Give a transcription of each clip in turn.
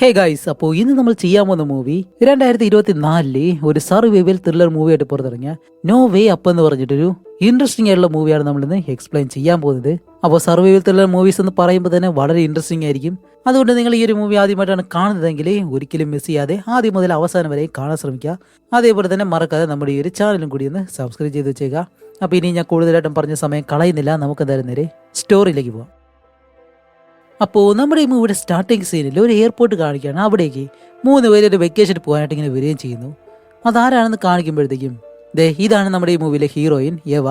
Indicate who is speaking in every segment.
Speaker 1: Hey guys അപ്പോൾ ഇന്ന് നമ്മൾ ചെയ്യാൻ പോകുന്ന മൂവി രണ്ടായിരത്തി ഇരുപത്തി നാലിൽ ഒരു സർവൈവൽ ത്രില്ലർ മൂവി ആയിട്ട് പുറത്തിറങ്ങിയ നോ വേ അപ്പ് എന്ന് പറഞ്ഞിട്ടൊരു ഇൻട്രസ്റ്റിംഗ് ആയിട്ടുള്ള മൂവിയാണ് നമ്മൾ ഇന്ന് എക്സ്പ്ലെയിൻ ചെയ്യാൻ പോകുന്നത്. അപ്പോൾ സർവൈവൽ ത്രില്ലർ മൂവീസ് എന്ന് പറയുമ്പോൾ തന്നെ വളരെ ഇൻട്രസ്റ്റിംഗ് ആയിരിക്കും. അതുകൊണ്ട് നിങ്ങൾ ഈ ഒരു മൂവി ആദ്യമായിട്ടാണ് കാണുന്നതെങ്കിൽ ഒരിക്കലും മിസ് ചെയ്യാതെ ആദ്യം മുതൽ അവസാനം വരെ കാണാൻ ശ്രമിക്കുക. അതേപോലെ തന്നെ മറക്കാതെ നമ്മുടെ ഈ ഒരു ചാനലും കൂടി ഒന്ന് സബ്സ്ക്രൈബ് ചെയ്ത് വെച്ചേക്കുക. അപ്പോൾ ഇനി ഞാൻ കൂടുതലായിട്ടും പറഞ്ഞ സമയം കളയുന്നില്ല. നമുക്ക് എന്തായാലും നേരെ സ്റ്റോറിയിലേക്ക് പോവാം. അപ്പോൾ നമ്മുടെ ഈ മൂവിയുടെ സ്റ്റാർട്ടിങ് സീനിൽ ഒരു എയർപോർട്ട് കാണിക്കുകയാണ് അവിടേക്ക്. മൂന്ന് പേര് ഒരു വെക്കേഷൻ പോകാനായിട്ട് ഇങ്ങനെ വരികയും ചെയ്യുന്നു. അതാരാണെന്ന് കാണിക്കുമ്പോഴത്തേക്കും ദേ ഇതാണ് നമ്മുടെ ഈ മൂവിയിലെ ഹീറോയിൻ യവ.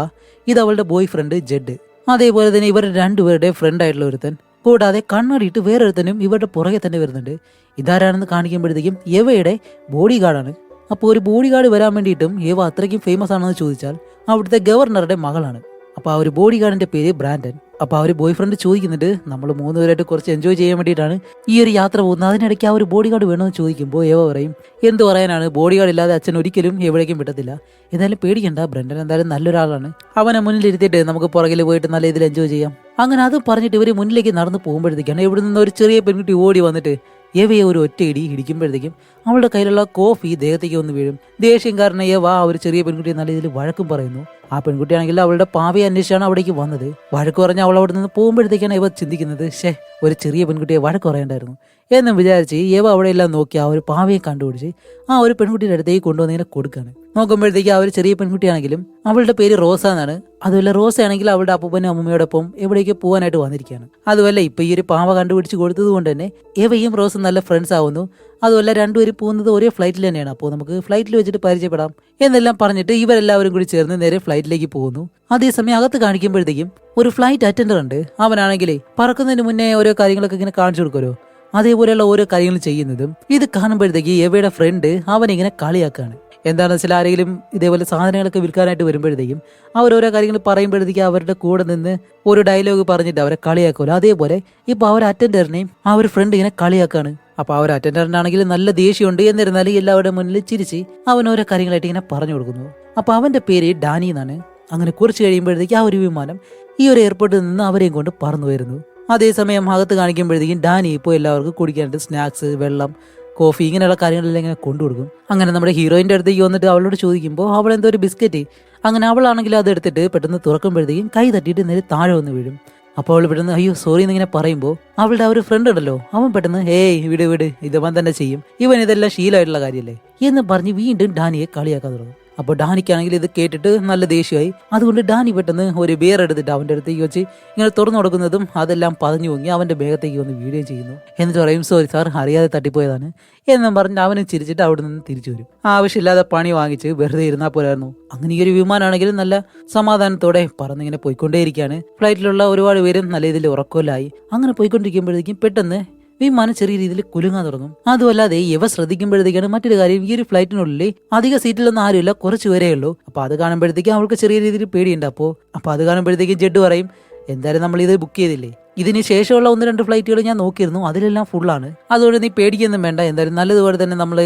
Speaker 1: ഇത് അവളുടെ ബോയ് ഫ്രണ്ട് ജഡ് അതേപോലെ തന്നെ ഇവരുടെ രണ്ടുപേരുടെ ഫ്രണ്ട് ആയിട്ടുള്ള ഒരുത്തൻ. കൂടാതെ കണ്ണടിയിട്ട് വേറൊരുത്തനും ഇവരുടെ പുറകെ തന്നെ വരുന്നുണ്ട്. ഇതാരാണെന്ന് കാണിക്കുമ്പോഴത്തേക്കും യവയുടെ ബോഡി ഗാർഡാണ് അപ്പോൾ ഒരു ബോഡി ഗാർഡ് വരാൻ വേണ്ടിയിട്ടും യവ അത്രയ്ക്കും ഫേമസ് ആണെന്ന് ചോദിച്ചാൽ അവിടുത്തെ ഗവർണറുടെ മകളാണ്. അപ്പോൾ ആ ഒരു ബോഡി ഗാർഡിന്റെ പേര് ബ്രാൻഡൻ. അപ്പോൾ അവർ ബോയ് ഫ്രണ്ട് ചോദിക്കുന്നുണ്ട് നമ്മൾ മൂന്ന് പേരായിട്ട് കുറച്ച് എൻജോയ് ചെയ്യാൻ വേണ്ടിയിട്ടാണ് ഈ ഒരു യാത്ര പോകുന്നത്. അതിനിടയ്ക്ക് ആ ഒരു ബോഡി ഗാർഡ് വേണമെന്ന് ചോദിക്കുമ്പോൾ ഏവ പറയും എന്ത് പറയാനാണ്? ബോഡി ഗാർഡ് ഇല്ലാതെ അച്ഛൻ ഒരിക്കലും എവിടേക്കും വിട്ടത്തില്ല എന്തായാലും പേടിക്കണ്ട ബ്രണ്ടൻ എന്തായാലും നല്ലൊരാളാണ്. അവനെ മുന്നിലിരുത്തിയിട്ട് നമുക്ക് പുറകിൽ പോയിട്ട് നല്ല രീതിയിൽ എൻജോയ് ചെയ്യാം. അങ്ങനെ അത് പറഞ്ഞിട്ട് ഇവർ മുന്നിലേക്ക് നടന്ന് പോകുമ്പോഴത്തേക്കാണ് ഇവിടെ നിന്ന് ഒരു ചെറിയ പെൺകുട്ടി ഓടി വന്നിട്ട് എവയെ ഒരു ഒറ്റ ഇടി ഇടിക്കുമ്പോഴത്തേക്കും അവളുടെ കയ്യിലുള്ള കോഫി ദേഹത്തേക്ക് ഒന്ന് വീഴും. ദേഷ്യം കാരണം ഏവ ആ ഒരു ചെറിയ പെൺകുട്ടിയെ നല്ല രീതിയിൽ വഴക്കും പറയുന്നു. ആ പെൺകുട്ടിയാണെങ്കിൽ അവളുടെ പാവയെ അന്വേഷിച്ചാണ് അവിടേക്ക് വന്നത്. വഴക്ക് പറഞ്ഞ് അവൾ അവിടെ നിന്ന് പോകുമ്പോഴത്തേക്കാണ് ഇവ ചിന്തിക്കുന്നത്. ഷേ ഒരു ചെറിയ പെൺകുട്ടിയെ വഴക്ക് പറയണ്ടായിരുന്നു. എന്നും വിചാരിച്ച് ഇവ അവിടെയെല്ലാം നോക്കി ആ ഒരു പാവയെ കണ്ടുപിടിച്ച് ആ ഒരു പെൺകുട്ടിയുടെ അടുത്തേക്ക് കൊണ്ടുവന്ന് ഇങ്ങനെ കൊടുക്കാണ് നോക്കുമ്പോഴത്തേക്ക് ആ ഒരു ചെറിയ പെൺകുട്ടിയാണെങ്കിലും അവളുടെ പേര് റോസ എന്നാണ് അതുപോലെ റോസ ആണെങ്കിൽ അവളുടെ അപ്പൂപ്പനും അമ്മയോടൊപ്പം എവിടേക്ക് പോകാനായിട്ട് വന്നിരിക്കുകയാണ്. അതുപോലെ ഇപ്പൊ ഈ ഒരു പാവ കണ്ടുപിടിച്ച് കൊടുത്തത് കൊണ്ട് തന്നെ ഇവയും റോസും നല്ല ഫ്രണ്ട്സ് ആവുന്നു. അതുപോലെ രണ്ടുപേരും പോകുന്നത് ഒരേ ഫ്ലൈറ്റിൽ തന്നെയാണ്. അപ്പോൾ നമുക്ക് ഫ്ലൈറ്റിൽ വെച്ചിട്ട് പരിചയപ്പെടാം. എന്നെല്ലാം പറഞ്ഞിട്ട് ഇവരെല്ലാവരും കൂടി ചേർന്ന് നേരെ ഫ്ലൈറ്റിലേക്ക് പോകുന്നു. അതേസമയം അകത്ത് കാണിക്കുമ്പോഴത്തേക്കും ഒരു ഫ്ലൈറ്റ് അറ്റൻഡർ ഉണ്ട്. അവനാണെങ്കിലേ പറക്കുന്നതിന് മുന്നേ ഓരോ കാര്യങ്ങളൊക്കെ ഇങ്ങനെ കാണിച്ചു കൊടുക്കുമല്ലോ. അതേപോലെയുള്ള ഓരോ കാര്യങ്ങൾ ചെയ്യുന്നതും ഇത് കാണുമ്പോഴത്തേക്ക് എവയുടെ ഫ്രണ്ട് അവനിങ്ങനെ കളിയാക്കാണ്. എന്താണെന്ന് വെച്ചാൽ ആരെങ്കിലും ഇതേപോലെ സാധനങ്ങളൊക്കെ വിൽക്കാനായിട്ട് വരുമ്പോഴത്തേക്കും അവർ ഓരോ കാര്യങ്ങൾ പറയുമ്പോഴത്തേക്കും അവരുടെ കൂടെ നിന്ന് ഒരു ഡയലോഗ് പറഞ്ഞിട്ട് അവരെ കളിയാക്കുമല്ലോ. അതേപോലെ ഇപ്പോൾ അവർ അറ്റൻഡറിനെയും ആ ഒരു ഫ്രണ്ട് ഇങ്ങനെ കളിയാക്കാണ്. അപ്പൊ ആ ഒരു അറ്റൻഡറിനാണെങ്കിൽ നല്ല ദേഷ്യമുണ്ട്. എന്നിരുന്നാലും എല്ലാവരുടെ മുന്നിൽ ചിരിച്ച് അവൻ ഓരോ കാര്യങ്ങളായിട്ട് ഇങ്ങനെ പറഞ്ഞു കൊടുക്കുന്നു. അപ്പൊ അവന്റെ പേര് ഡാനി എന്നാണ്. അങ്ങനെ കുറച്ച് കഴിയുമ്പോഴത്തേക്ക് ആ ഒരു വിമാനം ഈ ഒരു എയർപോർട്ടിൽ നിന്ന് അവരെയും കൊണ്ട് പറന്നു വരുന്നു. അതേസമയം അകത്ത് കാണിക്കുമ്പോഴത്തേക്കും ഡാനി ഇപ്പോൾ എല്ലാവർക്കും കുടിക്കാനായിട്ട് സ്നാക്സ് വെള്ളം കോഫി ഇങ്ങനെയുള്ള കാര്യങ്ങളെല്ലാം ഇങ്ങനെ കൊണ്ടു കൊടുക്കും. അങ്ങനെ നമ്മുടെ ഹീറോയിന്റെ അടുത്തേക്ക് വന്നിട്ട് അവളോട് ചോദിക്കുമ്പോൾ അവൾ എന്തോ ഒരു ബിസ്ക്കറ്റ്. അങ്ങനെ അവളാണെങ്കിൽ അത് എടുത്തിട്ട് പെട്ടെന്ന് തുറക്കുമ്പോഴത്തേക്കും കൈ തട്ടിയിട്ട് നേരെ താഴെ വന്ന് വീഴും. അപ്പോൾ അവൾ പെട്ടെന്ന് അയ്യോ സോറി എന്നിങ്ങനെ പറയുമ്പോൾ അവളുടെ ആ ഒരു ഫ്രണ്ട് ഉണ്ടല്ലോ അവൻ പെട്ടെന്ന് ഏയ് വിട് വിട് ഇതവൻ തന്നെ ചെയ്യും. ഇവൻ ഇതെല്ലാം ശീലമായിട്ടുള്ള കാര്യമല്ലേ എന്ന് പറഞ്ഞ് വീണ്ടും ഡാനിയെ കളിയാക്കാൻ തുടങ്ങും. അപ്പോൾ ഡാനിക്കാണെങ്കിൽ ഇത് കേട്ടിട്ട് നല്ല ദേഷ്യമായി. അതുകൊണ്ട് ഡാനി പെട്ടെന്ന് ഒരു ബിയർ എടുത്തിട്ട് അവന്റെ അടുത്തേക്ക് വെച്ച് ഇങ്ങനെ തുറന്നു കൊടുക്കുന്നതും അതെല്ലാം പതഞ്ഞു പൊങ്ങി അവന്റെ ബേഗത്തേക്ക് വന്ന് വീഡിയോ ചെയ്യുന്നു. എന്നിട്ട് പറയും സോറി സാർ അറിയാതെ തട്ടിപ്പോയതാണ്. എന്നും പറഞ്ഞ് അവനും ചിരിച്ചിട്ട് അവിടെ നിന്ന് തിരിച്ചു വരും. ആവശ്യമില്ലാതെ പണി വാങ്ങിച്ച് വെറുതെ ഇരുന്നാൽ പോരായിരുന്നു. അങ്ങനെ ഈ ഒരു വിമാനമാണെങ്കിലും നല്ല സമാധാനത്തോടെ പറന്നിങ്ങനെ പോയിക്കൊണ്ടേയിരിക്കുകയാണ്. ഫ്ലൈറ്റിലുള്ള ഒരുപാട് പേരും നല്ല രീതിയിൽ ഉറക്കമില്ലായി. അങ്ങനെ പോയിക്കൊണ്ടിരിക്കുമ്പോഴേക്കും പെട്ടെന്ന് വിമാനം ചെറിയ രീതിയിൽ കുലുങ്ങാൻ തുടങ്ങും. അതുമല്ലാതെ ഇവ ശ്രദ്ധിക്കുമ്പോഴത്തേക്കാണ് മറ്റൊരു കാര്യം ഈ ഒരു ഫ്ലൈറ്റിനുള്ളിൽ അധിക സീറ്റിലൊന്നും ആരുമില്ല കുറച്ച് പേരേ ഉള്ളൂ. അപ്പൊ അത് കാണുമ്പോഴത്തേക്കും അവൾക്ക് ചെറിയ രീതിയിൽ പേടിയുണ്ട്. അപ്പോൾ അപ്പൊ അത് കാണുമ്പോഴത്തേക്കും ജെഡ് പറയും എന്തായാലും നമ്മൾ ഇത് ബുക്ക് ചെയ്തില്ലേ? ഇതിന് ശേഷമുള്ള ഒന്ന് രണ്ട് ഫ്ലൈറ്റുകൾ ഞാൻ നോക്കിയിരുന്നു. അതിലെല്ലാം ഫുള്ളാണ് അതുകൊണ്ട് നീ പേടിക്കൊന്നും വേണ്ട. എന്തായാലും നല്ലതുപോലെ തന്നെ നമ്മൾ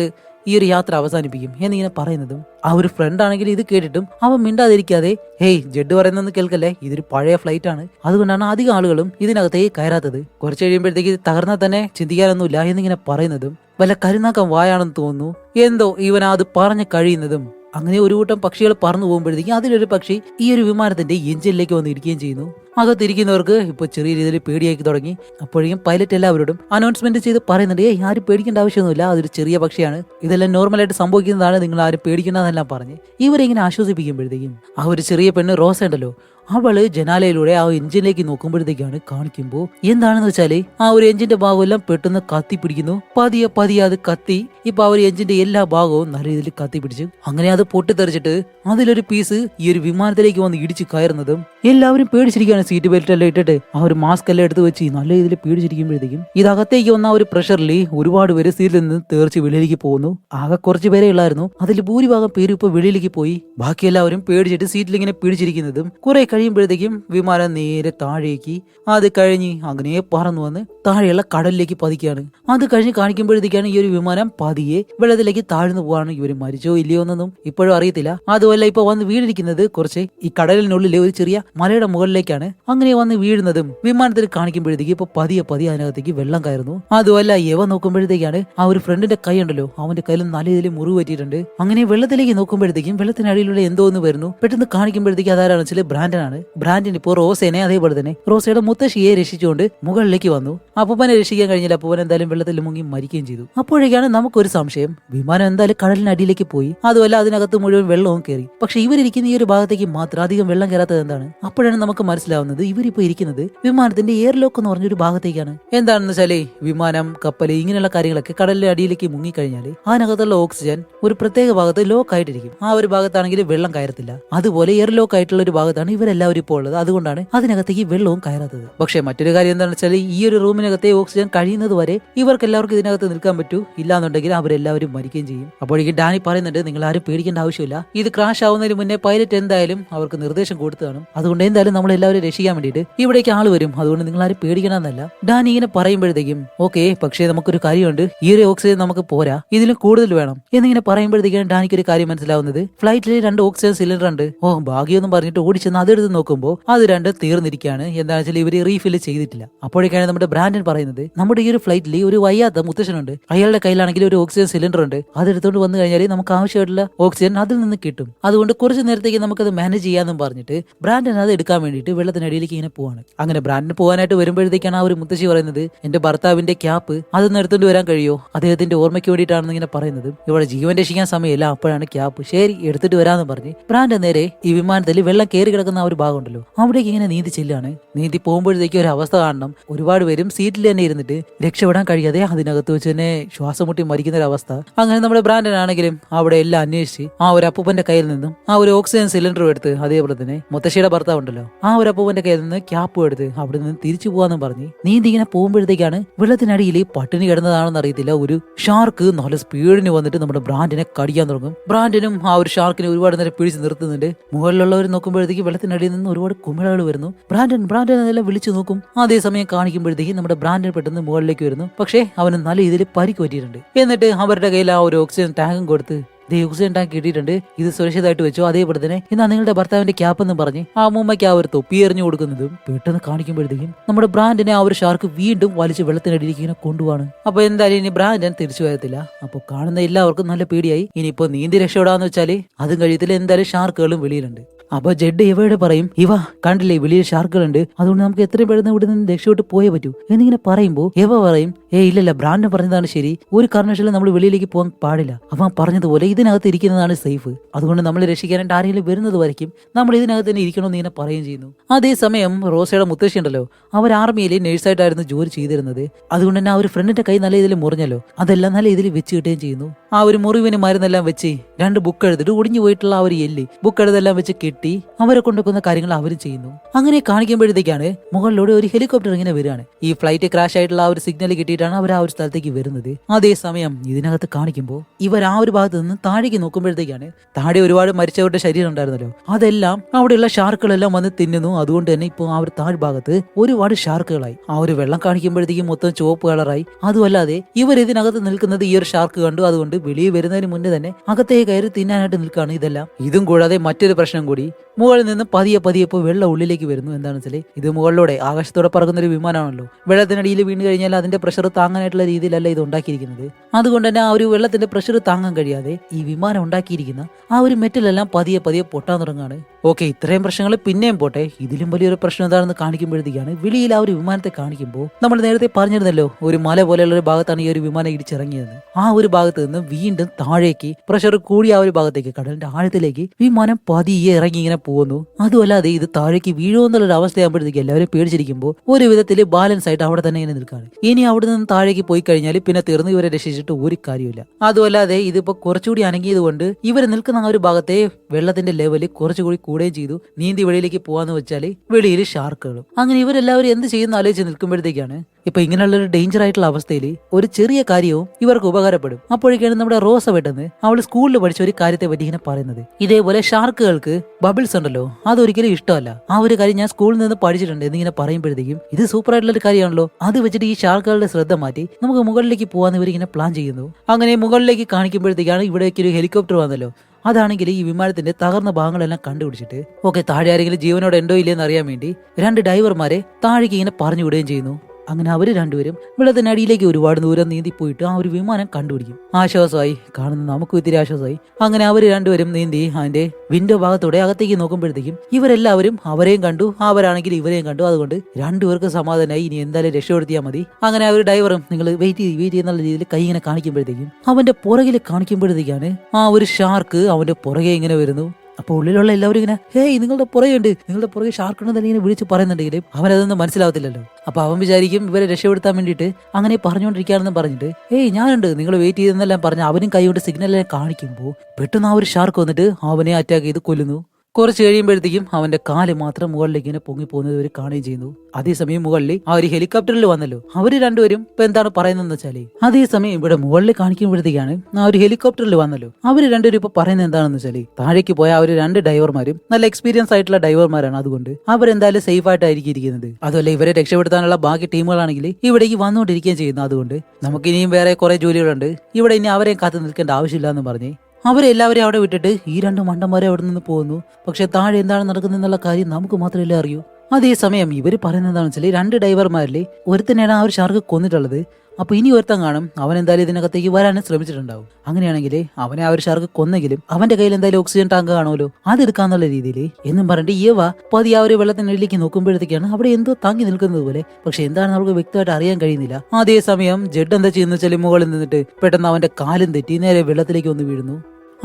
Speaker 1: ഈ ഒരു യാത്ര അവസാനിപ്പിക്കും. എന്നിങ്ങനെ പറയുന്നതും ആ ഒരു ഫ്രണ്ട് ആണെങ്കിൽ ഇത് കേട്ടിട്ടും അവൻ മിണ്ടാതിരിക്കാതെ ഹേയ് ജെഡ് പറയുന്നതെന്ന് കേൾക്കല്ലേ? ഇതൊരു പഴയ ഫ്ലൈറ്റ് ആണ്. അതുകൊണ്ടാണ് അധികം ആളുകളും ഇതിനകത്തേക്ക് കയറാത്തത്. കുറച്ച് കഴിയുമ്പോഴത്തേക്ക് തകർന്നാൽ തന്നെ ചിന്തിക്കാനൊന്നുമില്ല എന്നിങ്ങനെ പറയുന്നതും വല്ല കരുനാക്കം വായാണെന്ന് തോന്നുന്നു. എന്തോ ഇവൻ അത് പറഞ്ഞു കഴിയുന്നതും അങ്ങനെ ഒരു കൂട്ടം പക്ഷികൾ പറന്നു പോകുമ്പോഴത്തേക്കും അതിലൊരു പക്ഷി ഈ ഒരു വിമാനത്തിന്റെ എഞ്ചിനിലേക്ക് വന്ന് ഇരിക്കുകയും ചെയ്യുന്നു. അകത്തിരിക്കുന്നവർക്ക് ഇപ്പോൾ ചെറിയ രീതിയിൽ പേടിയാക്കി തുടങ്ങി. അപ്പോഴേക്കും പൈലറ്റ് എല്ലാവരോടും അനൗൺസ്മെന്റ് ചെയ്ത് പറയുന്നുണ്ട് ഏയ് ആരും പേടിക്കേണ്ട ആവശ്യമൊന്നുമില്ല അതൊരു ചെറിയ പക്ഷിയാണ്. ഇതെല്ലാം നോർമലായിട്ട് സംഭവിക്കുന്നതാണ് നിങ്ങൾ ആരും പേടിക്കേണ്ടതെന്നെല്ലാം പറഞ്ഞ് ഇവരെ ഇങ്ങനെ ആശ്വസിപ്പിക്കുമ്പോഴത്തേക്കും ആ ഒരു ചെറിയ പെണ്ണ് റോസ ഉണ്ടല്ലോ അവൾ ജനാലയിലൂടെ ആ എഞ്ചിനിലേക്ക് നോക്കുമ്പോഴത്തേക്കാണ് കാണിക്കുമ്പോൾ എന്താണെന്ന് വെച്ചാൽ ആ ഒരു എഞ്ചിന്റെ ഭാഗമെല്ലാം പെട്ടെന്ന് കത്തി പിടിക്കുന്നു. പതിയെ പതിയെ അത് കത്തി. ഇപ്പൊ ആ ഒരു എഞ്ചിന്റെ എല്ലാ ഭാഗവും നല്ല രീതിയിൽ കത്തി പിടിച്ചു. അങ്ങനെ അത് പൊട്ടിത്തെറിച്ചിട്ട് അതിലൊരു പീസ് ഈ ഒരു വിമാനത്തിലേക്ക് വന്ന് ഇടിച്ച് കയറുന്നതും എല്ലാവരും പേടിച്ചിരിക്കുകയാണ് സീറ്റ് ബെൽറ്റ് എല്ലാം ഇട്ടിട്ട്. ആ ഒരു മാസ്ക് എല്ലാം എടുത്ത് വെച്ച് നല്ല രീതിയിൽ പേടിച്ചിരിക്കുമ്പോഴത്തേക്കും ഇതകത്തേക്ക് വന്ന ഒരു പ്രഷറിൽ ഒരുപാട് പേര് സീറ്റിൽ നിന്ന് തേർച്ച് വെളിയിലേക്ക് പോകുന്നു. ആകെ കുറച്ച് പേരെ ഉള്ളായിരുന്നു. അതിൽ ഭൂരിഭാഗം പേര് ഇപ്പൊ വെളിയിലേക്ക് പോയി. ബാക്കി എല്ലാവരും പേടിച്ചിട്ട് സീറ്റിൽ ഇങ്ങനെ പിടിച്ചിരിക്കുന്നതും കുറെ കഴിയുമ്പോഴത്തേക്കും വിമാനം നേരെ താഴേക്ക്. അത് കഴിഞ്ഞ് അങ്ങനെ പറന്നു വന്ന് താഴെയുള്ള കടലിലേക്ക് പതിക്കുകയാണ്. അത് കഴിഞ്ഞ് കാണിക്കുമ്പോഴത്തേക്കാണ് ഈ ഒരു വിമാനം പതിയെ വെള്ളത്തിലേക്ക് താഴ്ന്നു പോവാണ്. ഇവർ മരിച്ചോ ഇല്ലയോ എന്നൊന്നും ഇപ്പോഴും അറിയത്തില്ല. അതുപോലെ ഇപ്പൊ വന്ന് വീണിരിക്കുന്നത് കുറച്ച് ഈ കടലിനുള്ളിലെ ഒരു ചെറിയ മലയുടെ മുകളിലേക്കാണ്. അങ്ങനെ വന്ന് വീഴുന്നതും വിമാനത്തിൽ കാണിക്കുമ്പോഴത്തേക്ക് ഇപ്പൊ പതിയെ പതിയെ അതിനകത്തേക്ക് വെള്ളം കയറുന്നു. അതുമല്ല യവ നോക്കുമ്പോഴത്തേക്കാണ് ആ ഒരു ഫ്രണ്ടിന്റെ കൈ ഉണ്ടല്ലോ അവന്റെ കയ്യിൽ നല്ല രീതിയിൽ മുറിവ് പറ്റിയിട്ടുണ്ട്. അങ്ങനെ വെള്ളത്തിലേക്ക് നോക്കുമ്പോഴത്തേക്കും വെള്ളത്തിനടിയിലുള്ള എന്തോ ഒന്ന് വരുന്നു. പെട്ടെന്ന് കാണിക്കുമ്പോഴത്തേക്ക് അതാരാണെന്ന് വെച്ചാൽ ബ്രാൻഡനാണ് ബ്രാൻഡിന് ഇപ്പോൾ റോസേനെ അതേപോലെ തന്നെ. റോസയുടെ മുത്തശ്ശിയെ രക്ഷിച്ചുകൊണ്ട് മുകളിലേക്ക് വന്നു. അപ്പൂപ്പനെ രക്ഷിക്കാൻ കഴിഞ്ഞില്ല. അപ്പൂപ്പൻ എന്തായാലും വെള്ളത്തിൽ മുങ്ങി മരിക്കുകയും ചെയ്തു. അപ്പോഴേക്കാണ് നമുക്കൊരു സംശയം. വിമാനം എന്തായാലും കടലിനടിയിലേക്ക് പോയി. അതുമല്ല അതിനകത്ത് മുഴുവൻ വെള്ളവും കയറി. പക്ഷെ ഇവരിക്കുന്ന ഈ ഒരു ഭാഗത്തേക്ക് മാത്രം അധികം വെള്ളം കയറാത്തത് എന്താണ്? അപ്പോഴാണ് നമുക്ക് മനസ്സിലാവുന്നത് ഇവരിപ്പോ ഇരിക്കുന്നത് വിമാനത്തിന്റെ എയർ ലോക്ക് എന്ന് പറഞ്ഞൊരു ഭാഗത്തേക്കാണ്. എന്താണെന്ന് വെച്ചാലേ വിമാനം കപ്പൽ ഇങ്ങനെയുള്ള കാര്യങ്ങളൊക്കെ കടലിന്റെ അടിയിലേക്ക് മുങ്ങി മുങ്ങിക്കഴിഞ്ഞാൽ അതിനകത്തുള്ള ഓക്സിജൻ ഒരു പ്രത്യേക ഭാഗത്ത് ലോക്ക് ആയിട്ടിരിക്കും ആ ഒരു ഭാഗത്താണെങ്കിൽ വെള്ളം കയറത്തില്ല. അതുപോലെ എയർ ലോക്ക് ആയിട്ടുള്ള ഒരു ഭാഗത്താണ് ഇവരെല്ലാവരും ഇപ്പോൾ ഉള്ളത്. അതുകൊണ്ടാണ് അതിനകത്തേക്ക് വെള്ളവും കയറാത്തത്. പക്ഷേ മറ്റൊരു കാര്യം എന്താണെന്ന് വെച്ചാൽ ഈ ഒരു റൂമിനകത്തെ ഓക്സിജൻ കഴിയുന്നത് വരെ ഇവർക്ക് എല്ലാവർക്കും ഇതിനകത്ത് നിൽക്കാൻ പറ്റൂ. ഇല്ലാന്നുണ്ടെങ്കിൽ അവരെല്ലാവരും മരിക്കുകയും ചെയ്യും. അപ്പോഴേക്കും ഡാനി പറയുന്നുണ്ട് നിങ്ങൾ ആരും പേടിക്കേണ്ട ആവശ്യമില്ല. ഇത് ക്രാഷ് ആവുന്നതിന് മുന്നേ പൈലറ്റ് എന്തായാലും അവർക്ക് നിർദ്ദേശം കൊടുത്തു കാണും. അതുകൊണ്ട് എന്തായാലും നമ്മൾ എല്ലാവരും രക്ഷിക്കാൻ വേണ്ടിയിട്ട് ഇവിടേക്ക് ആൾ വരും. അതുകൊണ്ട് നിങ്ങൾ ആരും പേടിക്കണമെന്നല്ല. ഡാനി ഇങ്ങനെ പറയുമ്പോഴത്തേക്കും ഓക്കെ പക്ഷേ നമുക്കൊരു കാര്യമുണ്ട്. ഈ ഒരു ഓക്സിജൻ നമുക്ക് പോരാ. ഇതിലും കൂടുതൽ വേണം. എന്നിങ്ങനെ പറയുമ്പോഴത്തേക്കാണ് ഡാനിക്ക് ഒരു കാര്യം മനസ്സിലാവുന്നത്. ഫ്ലൈറ്റിൽ രണ്ട് ഓക്സിജൻ സിലിണ്ടർ ഉണ്ട്. ഓ ഭാഗ്യമൊന്നും പറഞ്ഞിട്ട് ഓടിച്ചെന്ന് അതെടുത്ത് നോക്കുമ്പോൾ അത് രണ്ട് തീർന്നിരിക്കുകയാണ്. എന്താണെന്ന് വെച്ചാൽ ഇവർ റീഫിൽ ചെയ്തിട്ടില്ല. അപ്പോഴേക്കാണ് നമ്മുടെ ബ്രാൻഡൻ പറയുന്നത് നമ്മുടെ ഈ ഒരു ഫ്ലൈറ്റിൽ ഒരു വയ്യാത്ത മുത്തശ്ശനുണ്ട്. അയാളുടെ കയ്യിലാണെങ്കിൽ ഒരു ഓക്സിജൻ സിലിണ്ടർ ഉണ്ട്. അത് എടുത്തുകൊണ്ട് വന്നു കഴിഞ്ഞാൽ നമുക്ക് ആവശ്യമായിട്ടുള്ള ഓക്സിജൻ അതിൽ നിന്ന് കിട്ടും. അതുകൊണ്ട് കുറച്ച് നേരത്തേക്ക് നമുക്കത് മാനേജ് ചെയ്യാമെന്നും പറഞ്ഞിട്ട് ബ്രാൻഡൻ അത് എടുക്കാൻ വേണ്ടിയിട്ട് വെള്ളത്തിനടിയിലേക്ക് ഇങ്ങനെ പോവാണ്. അങ്ങനെ ബ്രാൻഡൻ പോകാനായിട്ട് വരുമ്പോഴത്തേക്കാണ് ആ ഒരു മുത്തശ്ശി പറയുന്നത് എന്റെ ഭർത്താവിന്റെ ക്യാപ്പ് അതൊന്നും എടുത്തോണ്ട് വരാൻ കഴിയോ അദ്ദേഹത്തിന്റെ ഓർമ്മയ്ക്ക് വേണ്ടിയിട്ടാണെന്ന് ഇങ്ങനെ പറയുന്നത്. ഇവിടെ ജീവൻ രക്ഷിക്കാൻ സമയമില്ല അപ്പോഴാണ് ക്യാപ്പ് ശരി എടുത്തിട്ട് വരാന്ന് പറഞ്ഞ് ബ്രാൻഡ് നേരെ ഈ വിമാനത്തിൽ വെള്ളം കയറി കിടക്കുന്ന ആ ഒരു ഭാഗം ഉണ്ടല്ലോ അവിടേക്ക് ഇങ്ങനെ നീന്തി ചെല്ലാണ് നീന്തി പോകുമ്പോഴത്തേക്ക് ഒരു അവസ്ഥ കാണണം. ഒരുപാട് പേരും സീറ്റിൽ തന്നെ ഇരുന്നിട്ട് രക്ഷപ്പെടാൻ കഴിയാതെ അതിനകത്ത് വെച്ച് തന്നെ ശ്വാസം മുട്ടി മരിക്കുന്ന ഒരു അവസ്ഥ. അങ്ങനെ നമ്മുടെ ബ്രാൻഡൻ ആണെങ്കിലും അവിടെ എല്ലാം അന്വേഷിച്ച് ആ ഒരു അപ്പൂപ്പന്റെ കയ്യിൽ നിന്നും ആ ഒരു ഓക്സിജൻ സിലിണ്ടറും എടുത്ത് അതേപോലെ തന്നെ മുത്തശ്ശിയുടെ ഭർത്താവ് ഉണ്ടല്ലോ ആ ഒരു അപ്പൂപ്പന്റെ കയ്യിൽ നിന്ന് ക്യാപ്പും എടുത്ത് അവിടെ നിന്ന് തിരിച്ചു പോകാന്നും പറഞ്ഞ് നീന്തി ഇങ്ങനെ പോകുമ്പോഴത്തേക്കാണ് വെള്ളത്തിനടിയിൽ പട്ടിണി കിടന്നതാണെന്ന് അറിയത്തില്ല. ഒരു ഷാർക്ക് നല്ല സ്പീഡിന് വന്നിട്ട് നമ്മുടെ ബ്രാൻഡിനെ കടിക്കാൻ തുടങ്ങും. ബ്രാൻഡിനും ആ ഒരു ഷാർക്കിനെ ഒരുപാട് നേരം പിടിച്ച് നിർത്തുന്നുണ്ട്. മുകളിലുള്ളവർ നോക്കുമ്പോഴത്തേക്ക് വെള്ളത്തിനടിയിൽ നിന്ന് ഒരുപാട് കുമിളകൾ വരുന്നു. ബ്രാൻഡൻ ബ്രാൻഡൻ എന്നെല്ലാം വിളിച്ചു നോക്കും. അതേസമയം കാണിക്കുമ്പോഴത്തേക്കും നമ്മുടെ ബ്രാൻഡൻ പെട്ടെന്ന് മുകളിലേക്ക് വരുന്നു. പക്ഷേ അവന് നല്ല രീതിയിൽ പരിക്ക് പറ്റിയിട്ടുണ്ട്. എന്നിട്ട് അവരുടെ കയ്യിൽ ആ ഒരു ഓക്സിജൻ ടാങ്കും കൊടുത്ത് ദേ ഓക്സിജൻ ടാങ്ക് കിട്ടിയിട്ടുണ്ട്. ഇത് സുരക്ഷിതമായിട്ട് വെച്ചു. അതേപോലെ തന്നെ എന്നാ നിങ്ങളുടെ ഭർത്താവിന്റെ ക്യാപ്പ് എന്ന് പറഞ്ഞ് ആ അമ്മൂമ്മയ്ക്ക് ആ ഒരു തൊപ്പി എറിഞ്ഞു കൊടുക്കുന്നതും പെട്ടെന്ന് കാണിക്കുമ്പോഴത്തേക്കും നമ്മുടെ ബ്രാൻഡിനെ ആ ഒരു ഷാർക്ക് വീണ്ടും വലിച്ച് വെള്ളത്തിനടിയിലേക്ക് ഇങ്ങനെ കൊണ്ടുപോവാണ്. അപ്പൊ എന്തായാലും ഇനി ബ്രാൻഡൻ തിരിച്ചു വരത്തില്ല. അപ്പൊ കാണുന്ന എല്ലാവർക്കും നല്ല പേടിയായി. ഇനിയിപ്പോ നീന്തി രക്ഷപ്പെടാന്ന് വെച്ചാൽ അതും കഴിയത്തില്ല. എന്തായാലും ഷാർക്കുകളും വെളിയിലുണ്ട്. അപ്പൊ ജെഡ് ഇവയോട് പറയും ഇവ കണ്ടില്ലേ വലിയ ഷാർക്കുകളുണ്ട്. അതുകൊണ്ട് നമുക്ക് എത്രയും പെട്ടെന്ന് ഇവിടെ നിന്ന് രക്ഷപ്പെട്ട് പോയേ പറ്റൂ. എന്നിങ്ങനെ പറയുമ്പോൾ ഇവ പറയും ഏ ഇല്ലല്ല ബ്രാൻഡ് പറഞ്ഞതാണ് ശരി. ഒരു കാരണവശാലും നമ്മൾ വെളിയിലേക്ക് പോകാൻ പാടില്ല. അവൻ പറഞ്ഞതുപോലെ ഇതിനകത്ത് ഇരിക്കുന്നതാണ് സേഫ്. അതുകൊണ്ട് നമ്മൾ രക്ഷിക്കാനായിട്ട് ആരെങ്കിലും വരുന്നത് വരയ്ക്കും. നമ്മൾ ഇതിനകത്ത് തന്നെ ഇരിക്കണമെന്ന് ഇങ്ങനെ പറയുകയും ചെയ്യുന്നു. അതേസമയം റോസയുടെ മുത്തശ്ശി ഉണ്ടല്ലോ. അവർ ആർമിയിൽ നേഴ്സായിട്ടായിരുന്നു ജോലി ചെയ്തിരുന്നത്. അതുകൊണ്ട് തന്നെ ആ ഒരു ഫ്രണ്ടിന്റെ കൈ നല്ല ഇതിൽ മുറിഞ്ഞല്ലോ. അതെല്ലാം നല്ല ഇതിൽ വെച്ച് കിട്ടുകയും ചെയ്യുന്നു. ആ ഒരു മുറിവിന് മരുന്നെല്ലാം വെച്ച് രണ്ട് ബുക്ക് എഴുതിട്ട് ഒടിഞ്ഞു പോയിട്ടുള്ള ആ ഒരു എല്ല്. ബുക്ക് എഴുതെല്ലാം വെച്ച് കെട്ടി അവരെ കൊണ്ടുവക്കുന്ന കാര്യങ്ങൾ അവർ ചെയ്യുന്നു. അങ്ങനെ കാണിക്കുമ്പോഴത്തേക്കാണ് മുകളിലൂടെ ഒരു ഹെലികോപ്റ്റർ ഇങ്ങനെ വരികയാണ്. ഈ ഫ്ലൈറ്റ് ക്രാഷ് ആയിട്ടുള്ള ആ ഒരു സിഗ്നൽ കിട്ടിയിട്ടാണ് അവർ ആ ഒരു സ്ഥലത്തേക്ക് വരുന്നത്. അതേസമയം ഇതിനകത്ത് കാണിക്കുമ്പോൾ ഇവർ ആ ഒരു ഭാഗത്ത് നിന്ന് താഴേക്ക് നോക്കുമ്പോഴത്തേക്കാണ് താഴെ ഒരുപാട് മരിച്ചവരുടെ ശരീരം ഉണ്ടായിരുന്നല്ലോ. അതെല്ലാം അവിടെയുള്ള ഷാർക്കുകളെല്ലാം വന്ന് തിന്നുന്നു. അതുകൊണ്ട് തന്നെ ഇപ്പോൾ ആ ഒരു താഴ്ഭാഗത്ത് ഒരുപാട് ഷാർക്കുകളായി ആ ഒരു വെള്ളം കാണിക്കുമ്പോഴത്തേക്കും മൊത്തം ചുവപ്പ് കളറായി. അതുമല്ലാതെ ഇവർ ഇതിനകത്ത് നിൽക്കുന്നത് ഈ ഒരു ഷാർക്ക് കണ്ടു. അതുകൊണ്ട് വെളിയിൽ വരുന്നതിന് മുന്നേ തന്നെ അകത്തേക്ക് കയറി തിന്നാനായിട്ട് നിൽക്കുകയാണ് ഇതെല്ലാം. ഇതും കൂടാതെ മറ്റൊരു പ്രശ്നം കൂടി മുകളിൽ നിന്ന് പതിയെ പതിയെ ഇപ്പോൾ വെള്ളം ഉള്ളിലേക്ക് വരുന്നു. എന്താണെന്ന് വെച്ചാൽ ഇത് മുകളിലൂടെ ആകാശത്തോടെ പറക്കുന്ന ഒരു വിമാനമാണല്ലോ വെള്ളത്തിനടിയിൽ വീണ് കഴിഞ്ഞാൽ അതിന്റെ പ്രഷർ താങ്ങാനായിട്ടുള്ള രീതിയിലല്ല ഇത് ഉണ്ടാക്കിയിരിക്കുന്നത്. അതുകൊണ്ട് തന്നെ ആ ഒരു വെള്ളത്തിന്റെ പ്രഷർ താങ്ങാൻ കഴിയാതെ ഈ വിമാനം ഉണ്ടാക്കിയിരിക്കുന്ന ആ ഒരു മെറ്റലെല്ലാം പതിയെ പതിയെ പൊട്ടാൻ തുടങ്ങാണ് ഓക്കെ ഇത്രയും പ്രശ്നങ്ങൾ പിന്നെയും പോട്ടെ. ഇതിലും വലിയൊരു പ്രശ്നം എന്താണെന്ന് കാണിക്കുമ്പോഴത്തേക്കാണ് വെളിയിൽ ആ ഒരു വിമാനത്തെ കാണിക്കുമ്പോൾ നമ്മൾ നേരത്തെ പറഞ്ഞിരുന്നല്ലോ ഒരു മല പോലെയുള്ള ഒരു ഭാഗത്താണ് ഈ ഒരു വിമാനം ഇടിച്ചിറങ്ങിയത്. ആ ഒരു ഭാഗത്ത് നിന്ന് വീണ്ടും താഴേക്ക് പ്രഷർ കൂടി ആ ഒരു ഭാഗത്തേക്ക് കടലിന്റെ ആഴത്തിലേക്ക് വിമാനം പതിയെ ഇറങ്ങി ഇങ്ങനെ പോകുന്നു. അതുമല്ലാതെ ഇത് താഴേക്ക് വീഴുമോ എന്നുള്ളൊരു അവസ്ഥയാകുമ്പോഴത്തേക്ക് എല്ലാവരും പേടിച്ചിരിക്കുമ്പോൾ ഒരു വിധത്തിൽ ബാലൻസ് ആയിട്ട് അവിടെ തന്നെ ഇങ്ങനെ നിൽക്കുകയാണ്. ഇനി അവിടെ നിന്ന് താഴേക്ക് പോയി കഴിഞ്ഞാൽ പിന്നെ തീർന്ന് ഇവരെ രക്ഷിച്ചിട്ട് ഒരു കാര്യമില്ല അതുമല്ലാതെ ഇതിപ്പോ കുറച്ചുകൂടി അനങ്ങിയത് കൊണ്ട് ഇവർ നിൽക്കുന്ന ആ ഒരു ഭാഗത്തെ വെള്ളത്തിന്റെ ലെവൽ കുറച്ചുകൂടി കൂടുകയും ചെയ്തു. നീന്തി വെളിയിലേക്ക് പോവാന്ന് വെച്ചാൽ വെളിയിൽ ഷാർക്കുകളും അങ്ങനെ ഇവരെല്ലാവരും എന്ത് ചെയ്യുന്ന ആലോചിച്ച് നിൽക്കുമ്പോഴത്തേക്കാണ് ഇപ്പൊ ഇങ്ങനെയുള്ള ഒരു ഡേഞ്ചർ ആയിട്ടുള്ള അവസ്ഥയിൽ ഒരു ചെറിയ കാര്യവും ഇവർക്ക് ഉപകാരപ്പെടും. അപ്പോഴേക്കാണ് നമ്മുടെ റോസ പെട്ടെന്ന് അവൾ സ്കൂളിൽ പഠിച്ച ഒരു കാര്യത്തെ പറ്റി ഇങ്ങനെ പറയുന്നത്. ഇതേപോലെ ഷാർക്കുകൾക്ക് ബബിൾസ് ഉണ്ടല്ലോ അതൊരിക്കലും ഇഷ്ടമല്ല. ആ ഒരു കാര്യം ഞാൻ സ്കൂളിൽ നിന്ന് പഠിച്ചിട്ടുണ്ട് എന്നിങ്ങനെ പറയുമ്പോഴത്തേക്കും ഇത് സൂപ്പർ ആയിട്ടുള്ള ഒരു കാര്യമാണല്ലോ. അത് വെച്ചിട്ട് ഈ ഷാർക്കുകളുടെ ശ്രദ്ധ മാറ്റി നമുക്ക് മുകളിലേക്ക് പോകാൻ ഇവരിങ്ങനെ പ്ലാൻ ചെയ്യുന്നു. അങ്ങനെ മുകളിലേക്ക് കാണിക്കുമ്പോഴത്തേക്കാണ് ഇവിടേക്ക് ഒരു ഹെലികോപ്റ്റർ വന്നല്ലോ. അതാണെങ്കിൽ ഈ വിമാനത്തിന്റെ തകർന്ന ഭാഗങ്ങളെല്ലാം കണ്ടുപിടിച്ചിട്ട് ഓക്കെ താഴെ ആരെങ്കിലും ജീവനോടെ ഉണ്ടോ ഇല്ലയെന്ന് അറിയാൻ വേണ്ടി രണ്ട് ഡൈവർമാരെ താഴേക്ക് ഇങ്ങനെ പറഞ്ഞു വിടുകയും ചെയ്യുന്നു. അങ്ങനെ അവർ രണ്ടുപേരും വെള്ളത്തിനടിയിലേക്ക് ഒരുപാട് ദൂരം നീന്തി പോയിട്ട് ആ ഒരു വിമാനം കണ്ടുപിടിക്കും. ആശ്വാസമായി. കാണുന്ന നമുക്ക് ഇത്തിരി ആശ്വാസമായി. അങ്ങനെ അവർ രണ്ടുപേരും നീന്തി അതിന്റെ വിൻഡോ ഭാഗത്തോടെ അകത്തേക്ക് നോക്കുമ്പോഴത്തേക്കും ഇവരെല്ലാവരും അവരെയും കണ്ടു. അവരാണെങ്കിൽ ഇവരെയും കണ്ടു. അതുകൊണ്ട് രണ്ടുപേർക്ക് സമാധാനമായി ഇനി എന്തായാലും രക്ഷപ്പെടുത്തിയാൽ മതി. അങ്ങനെ അവർ ഡ്രൈവറും നിങ്ങൾ വെയിറ്റ് ചെയ്ത് വെയിറ്റ് ചെയ്യുന്ന രീതിയിൽ കൈ ഇങ്ങനെ കാണിക്കുമ്പോഴത്തേക്കും അവന്റെ പുറകിൽ കാണിക്കുമ്പോഴത്തേക്കാണ് ആ ഒരു ഷാർക്ക് അവന്റെ പുറകെ ഇങ്ങനെ വരുന്നു. അപ്പൊ ഉള്ളിലുള്ള എല്ലാവരും ഇങ്ങനെ ഹേയ് നിങ്ങളുടെ പുറകെയുണ്ട് നിങ്ങളുടെ പുറകെ ഷാർക്കുണ്ടെന്ന് ഇങ്ങനെ വിളിച്ച് പറയുന്നുണ്ടെങ്കിലും അവനതൊന്നും മനസ്സിലാവത്തില്ലല്ലോ. അപ്പൊ അവൻ വിചാരിക്കും ഇവരെ രക്ഷപ്പെടുത്താൻ വേണ്ടിയിട്ട് അങ്ങനെ പറഞ്ഞുകൊണ്ടിരിക്കുകയാണെന്ന് പറഞ്ഞിട്ട് ഏയ് ഞാനുണ്ട്. നിങ്ങൾ വെയിറ്റ് ചെയ്തെന്നെല്ലാം പറഞ്ഞ് അവനും കൈ കൊണ്ട് സിഗ്നലെല്ലാം കാണിക്കുമ്പോൾ പെട്ടെന്ന് ആ ഒരു ഷാർക്ക് വന്നിട്ട് അവനെ അറ്റാക്ക് ചെയ്ത് കൊല്ലുന്നു. കുറച്ച് കഴിയുമ്പോഴത്തേക്കും അവന്റെ കാൽ മാത്രം മുകളിലേക്ക് ഇങ്ങനെ പൊങ്ങി പോകുന്നത് ഇവർ കാണുകയും ചെയ്യുന്നു. അതേസമയം മുകളിൽ ആ ഒരു ഹെലികോപ്റ്ററിൽ വന്നല്ലോ. അവർ രണ്ടുപേരും ഇപ്പൊ എന്താണ് പറയുന്നതെന്ന് വെച്ചാൽ അതേസമയം ഇവിടെ മുകളിൽ കാണിക്കുമ്പോഴത്തേക്കാണ് ആ ഒരു ഹെലികോപ്റ്ററിൽ വന്നല്ലോ. അവർ രണ്ടുപേരും ഇപ്പൊ പറയുന്നത് എന്താണെന്ന് വെച്ചാൽ താഴേക്ക് പോയ ഒരു രണ്ട് ഡൈവർമാരും നല്ല എക്സ്പീരിയൻസ് ആയിട്ടുള്ള ഡൈവർമാരാണ് അതുകൊണ്ട് അവരെന്തായാലും സേഫ് ആയിട്ടായിരിക്കും ഇരിക്കുന്നത് അതുമല്ല ഇവരെ രക്ഷപ്പെടുത്താനുള്ള ബാക്കി ടീമുകളാണെങ്കിൽ ഇവിടേക്ക് വന്നുകൊണ്ടിരിക്കുകയും ചെയ്യുന്നു. അതുകൊണ്ട് നമുക്ക് ഇനിയും വേറെ കുറെ ജോലികളുണ്ട്. ഇവിടെ ഇനി അവരെ കാത്തു നിൽക്കേണ്ട ആവശ്യമില്ല എന്ന് പറഞ്ഞ് അവരെല്ലാവരെയും അവിടെ വിട്ടിട്ട് ഈ രണ്ട് മണ്ടന്മാരെ അവിടെ നിന്ന് പോകുന്നു. പക്ഷെ താഴെ എന്താണ് നടക്കുന്നതെന്നുള്ള കാര്യം നമുക്ക് മാത്രമല്ലേ അറിയൂ. അതേസമയം ഇവർ പറയുന്നത് എന്താണെന്ന് വെച്ചാൽ രണ്ട് ഡൈവർമാരിൽ ഒരുത്തനെയാണ് ആ ഒരു ഷാർക്ക് കൊന്നിട്ടുള്ളത്. അപ്പൊ ഇനി ഒരുത്തൻ കാണും. അവൻ എന്തായാലും ഇതിനകത്തേക്ക് വരാനും ശ്രമിച്ചിട്ടുണ്ടാവും. അങ്ങനെയാണെങ്കിൽ അവനെ ആ ഒരു ഷാർക്ക് കൊന്നെങ്കിലും അവന്റെ കയ്യിൽ എന്തായാലും ഓക്സിജൻ ടാങ്ക് കാണുമല്ലോ. അതെടുക്കാന്നുള്ള രീതിയിൽ എന്നും പറഞ്ഞിട്ട് യവ പതി ആ ഒരു വെള്ളത്തിനുള്ളിലേക്ക് നോക്കുമ്പോഴത്തേക്കാണ് അവിടെ എന്തോ താങ്ങി നിൽക്കുന്നത് പോലെ. പക്ഷെ എന്താണ് നമുക്ക് വ്യക്തമായിട്ട് അറിയാൻ കഴിയുന്നില്ല. അതേസമയം ജെഡ് എന്താ ചെയ്യുന്ന വെച്ചാൽ മുകളിൽ നിന്നിട്ട് പെട്ടെന്ന് അവന്റെ കാലും തെറ്റി നേരെ വെള്ളത്തിലേക്ക് ഒന്ന് വീഴുന്നു.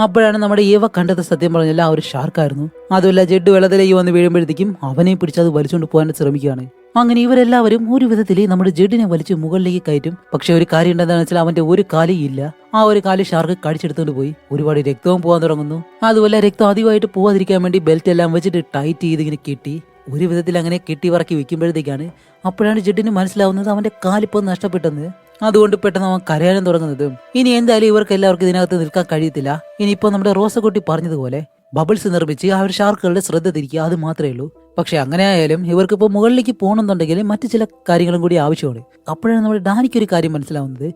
Speaker 1: അപ്പോഴാണ് നമ്മുടെ ഈവ കണ്ടത് സത്യം പറഞ്ഞാൽ ആ ഒരു ഷാർക്കായിരുന്നു. അതുമല്ല ജെഡ് വെള്ളത്തിലേക്ക് വന്ന് വീഴുമ്പോഴത്തേക്കും അവനെ പിടിച്ച് അത് വലിച്ചുകൊണ്ട് പോകാൻ ശ്രമിക്കുകയാണ്. അങ്ങനെ ഇവരെല്ലാവരും ഒരു വിധത്തിൽ നമ്മുടെ ജെഡിനെ വലിച്ച് മുകളിലേക്ക് കയറ്റും. പക്ഷെ ഒരു കാര്യം എന്താണെന്ന് വെച്ചാൽ അവന്റെ ഒരു കാലി ഇല്ല. ആ ഒരു കാലി ഷാർക്ക് കടിച്ചെടുത്തുകൊണ്ട് പോയി. ഒരുപാട് രക്തവും പോകാൻ തുടങ്ങുന്നു. അതുപോലെ രക്തം അധികമായിട്ട് പോവാതിരിക്കാൻ വേണ്ടി ബെൽറ്റ് എല്ലാം വെച്ചിട്ട് ടൈറ്റ് ചെയ്ത് ഇങ്ങനെ കെട്ടി. ഒരു വിധത്തിൽ അങ്ങനെ കെട്ടി വറക്കി വെക്കുമ്പോഴത്തേക്കാണ് അപ്പോഴാണ് ജെഡിന് മനസ്സിലാവുന്നത് അവന്റെ കാലിപ്പോ നഷ്ടപ്പെട്ടെന്ന്. അതുകൊണ്ട് പെട്ടെന്ന് അവൻ കരയാനും തുടങ്ങുന്നത്. ഇനി എന്തായാലും ഇവർക്ക് എല്ലാവർക്കും ഇതിനകത്ത് നിൽക്കാൻ കഴിയത്തില്ല. ഇനിയിപ്പോ നമ്മുടെ റോസക്കുട്ടി പറഞ്ഞതുപോലെ ബബിൾസ് നിർമ്മിച്ച് ആ ഒരു ഷാർക്കുകളുടെ ശ്രദ്ധ തിരിക്കുക അത് മാത്രമേ ഉള്ളൂ. പക്ഷെ അങ്ങനെ ആയാലും ഇവർക്ക് ഇപ്പോൾ മുകളിലേക്ക് പോകണമെന്നുണ്ടെങ്കിൽ മറ്റു ചില കാര്യങ്ങളും കൂടി ആവശ്യമാണ്. അപ്പോഴാണ് നമ്മുടെ ഡാനിക്ക് ഒരു കാര്യം മനസ്സിലാവുന്നത്.